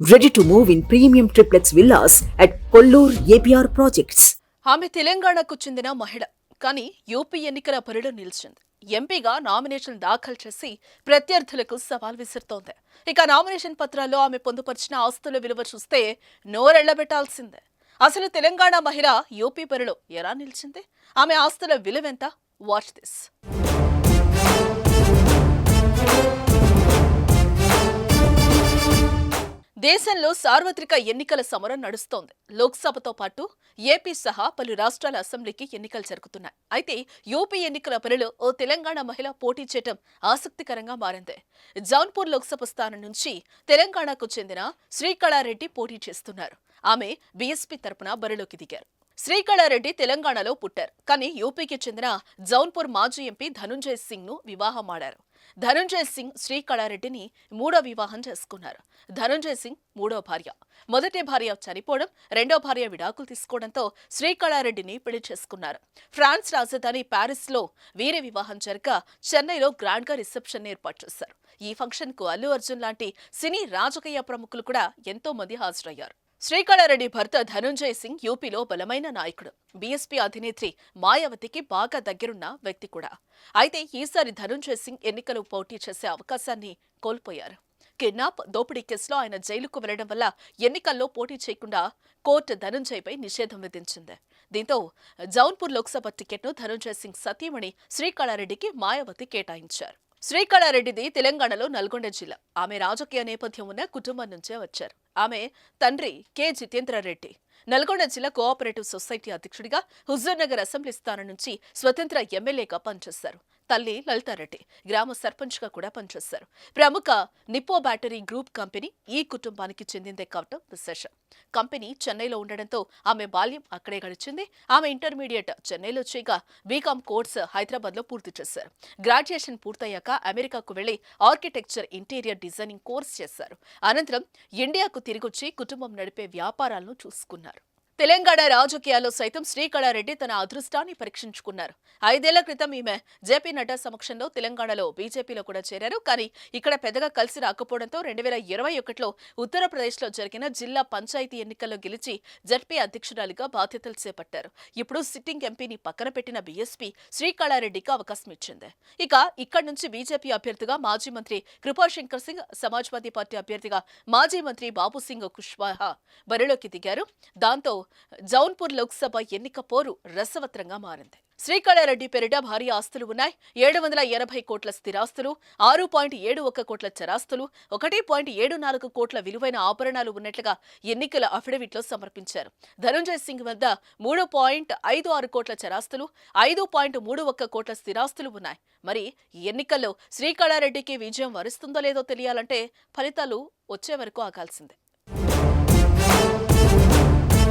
Ready to move in premium triplex villas at Kollur APR projects ఆమె తెలంగాణకు చెందిన మహిళ. కానీ యూపీ ఎన్నికల బరిలో నిలిచింది. ఎంపీగా నామినేషన్ దాఖలు చేసి ప్రత్యర్థులకు సవాల్ విసురుతోంది. ఇక నామినేషన్ పత్రాల్లో ఆమె పొందుపరిచిన ఆస్తుల విలువ చూస్తే నోరెళ్ళబెట్టాల్సిందే అసలు తెలంగాణ మహిళ యూపీ బరిలో ఎలా నిలిచింది? ఆమె ఆస్తుల విలువెంత వాచ్ దిస్ దేశంలో సార్వత్రిక ఎన్నికల సమరం నడుస్తోంది. లోక్సభతో పాటు ఏపీ సహా పలు రాష్ట్రాల అసెంబ్లీకి ఎన్నికలు జరుగుతున్నాయి. అయితే యూపీ ఎన్నికల పనిలో ఓ తెలంగాణ మహిళ పోటీ చేయడం ఆసక్తికరంగా మారింది. జౌన్పూర్ లోక్సభ స్థానం నుంచి తెలంగాణకు చెందిన శ్రీకళారెడ్డి పోటీ చేస్తున్నారు. ఆమె బీఎస్పీ తరపున బరిలోకి దిగారు. శ్రీకళారెడ్డి తెలంగాణలో పుట్టారు. కానీ యూపీకి చెందిన జౌన్పూర్ మాజీ ఎంపీ ధనుంజయ్ సింగ్ను వివాహమాడారు ధనంజయ్ సింగ్ శ్రీకళారెడ్డిని మూడో వివాహం చేసుకున్నారు. ధనంజయ్ సింగ్ మూడో భార్య. మొదటి భార్య చనిపోవడం రెండో భార్య విడాకులు తీసుకోవడంతో శ్రీకళారెడ్డిని పెళ్ళి చేసుకున్నారు. ఫ్రాన్స్ రాజధాని ప్యారిస్లో వీరి వివాహం జరగ చెన్నైలో గ్రాండ్గా రిసెప్షన్ ఏర్పాటు చేశారు. ఈ ఫంక్షన్కు అల్లు అర్జున్ లాంటి సినీ రాజకీయ ప్రముఖులు కూడా ఎంతో మంది హాజరయ్యారు. శ్రీకళారెడ్డి భర్త ధనుంజయ్ సింగ్ యూపీలో బలమైన నాయకుడు. బీఎస్పీ అధినేత్రి మాయావతికి బాగా దగ్గరున్న వ్యక్తి కూడా. అయితే ఈసారి ధనుంజయ్ సింగ్ ఎన్నికలు పోటీ చేసే అవకాశాన్ని కోల్పోయారు. కిడ్నాప్ దోపిడీ కేసులో ఆయన జైలుకు వెళ్ళడం వల్ల ఎన్నికల్లో పోటీ చేయకుండా కోర్టు ధనుంజయ్పై నిషేధం విధించింది. దీంతో జౌన్పూర్ లోక్సభ టికెట్ను ధనుంజయ్ సింగ్ సతీమణి శ్రీకళారెడ్డికి మాయావతి కేటాయించారు. శ్రీకళారెడ్డిది తెలంగాణలో నల్గొండ జిల్లా. ఆమె రాజకీయ నేపథ్యం ఉన్న కుటుంబం నుంచే వచ్చారు. ఆమె తండ్రి కె. జితేంద్రారెడ్డి. నల్గొండ జిల్లా కోఆపరేటివ్ సొసైటీ అధ్యక్షుడిగా హుజూర్నగర్ అసెంబ్లీ స్థానం నుంచి స్వతంత్ర ఎమ్మెల్యేగా పనిచేశారు తల్లి లలితారెడ్డి గ్రామ సర్పంచ్గా కూడా పనిచేశారు. ప్రముఖ నిప్పో బ్యాటరీ గ్రూప్ కంపెనీ ఈ కుటుంబానికి చెందిందే కావటం విశేషం. కంపెనీ చెన్నైలో ఉండడంతో ఆమె బాల్యం అక్కడే గడిచింది. ఆమె ఇంటర్మీడియట్ చెన్నైలో చేయగా బీకామ్ కోర్స్ హైదరాబాద్లో పూర్తి చేశారు. గ్రాడ్యుయేషన్ పూర్తయ్యాక అమెరికాకు వెళ్ళి ఆర్కిటెక్చర్ ఇంటీరియర్ డిజైనింగ్ కోర్స్ చేశారు. అనంతరం ఇండియాకు తిరిగొచ్చి కుటుంబం నడిపే వ్యాపారాలను చూసుకున్నారు. తెలంగాణ రాజకీయాల్లో సైతం శ్రీకళారెడ్డి తన అదృష్టాన్ని పరీక్షించుకున్నారు. ఐదేళ్ళ క్రితం ఈమె జేపీ నడ్డా సమక్షంలో తెలంగాణలో బీజేపీలో కూడా చేరారు. కానీ ఇక్కడ పెద్దగా కలిసి రాకపోవడంతో రెండు వేల ఇరవై ఒకటిలో ఉత్తరప్రదేశ్లో జరిగిన జిల్లా పంచాయతీ ఎన్నికల్లో గెలిచి జడ్పీ అధ్యక్షురాలిగా బాధ్యతలు చేపట్టారు. ఇప్పుడు సిట్టింగ్ ఎంపీని పక్కన పెట్టిన బీఎస్పీ శ్రీకళారెడ్డికి అవకాశం ఇచ్చింది. ఇక ఇక్కడి నుంచి బీజేపీ అభ్యర్థిగా మాజీ మంత్రి కృపాశంకర్ సింగ్ సమాజ్వాదీ పార్టీ అభ్యర్థిగా మాజీ మంత్రి బాబు సింగ్ కుష్వాహా బరిలోకి దిగారు. దాంతో జౌన్పూర్ లోక్సభ ఎన్నిక పోరు రసవత్రంగా మారింది. శ్రీకళారెడ్డి పేరిట భారీ ఆస్తులు ఉన్నాయి. ఏడు వందల ఎనభై కోట్ల స్థిరాస్తులు ఆరు పాయింట్ ఏడు ఒక్క కోట్ల చరాస్తులు ఒకటి పాయింట్ ఏడు నాలుగు కోట్ల విలువైన ఆభరణాలు ఉన్నట్లుగా ఎన్నికల అఫిడవిట్లో సమర్పించారు. ధనుంజయ్ సింగ్ వద్ద మూడు పాయింట్ ఐదు ఆరు కోట్ల చరాస్తులు ఐదు పాయింట్ మూడు ఒక్క కోట్ల స్థిరాస్తులు ఉన్నాయి. మరి ఈ ఎన్నికల్లో శ్రీకళారెడ్డికి విజయం వరిస్తుందో లేదో తెలియాలంటే ఫలితాలు వచ్చే వరకు ఆగాల్సిందే.